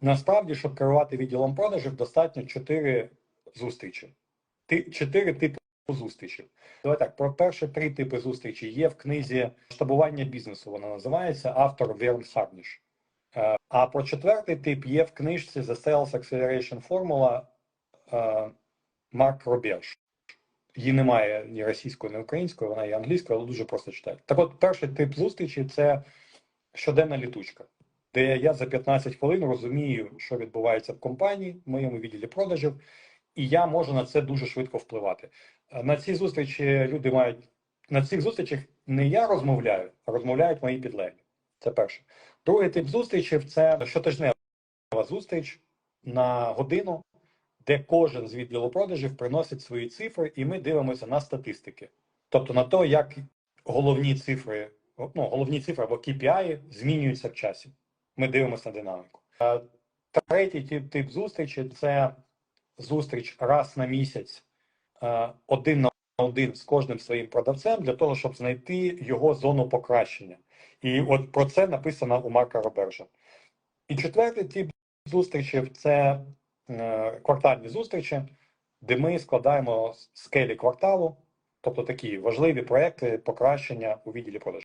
Насправді, щоб керувати відділом продажів, достатньо 4 зустрічі. Ти- Чотири типи зустрічей. Давай так, про перші три типи зустрічі є в книзі Штабування бізнесу. Вона називається автор Верн Харніш. Е, А про четвертий тип є в книжці The Sales Acceleration Formula е, Марк Роберж. Її немає ні російською, ні українською, вона є англійською, але дуже просто читати. Так от, перший тип зустрічі це щоденна літучка, де я за 15 хвилин розумію, що відбувається в компанії, в моєму відділі продажів, і я можу на це дуже швидко впливати. Е, На ці зустрічі люди мають на цих зустрічах не я розмовляю, а розмовляють мої підлеглі. Це перше. Другий тип зустрічей це щотижнева зустріч на годину, де кожен з відділу продажів приносить свої цифри, і ми дивимося на статистики. Тобто на те, як головні цифри, ну, головні цифри або KPI змінюються в часі. Ми дивимося на динаміку. Е, Третій тип, тип зустрічі це зустріч раз на місяць е, один на один з кожним своїм продавцем для того, щоб знайти його зону покращення. І от про це написано у Марка Робержа. І четвертий тип зустрічей це е, квартальні зустрічі, де ми складаємо скелі кварталу, тобто такі важливі проекти покращення у відділі продажів.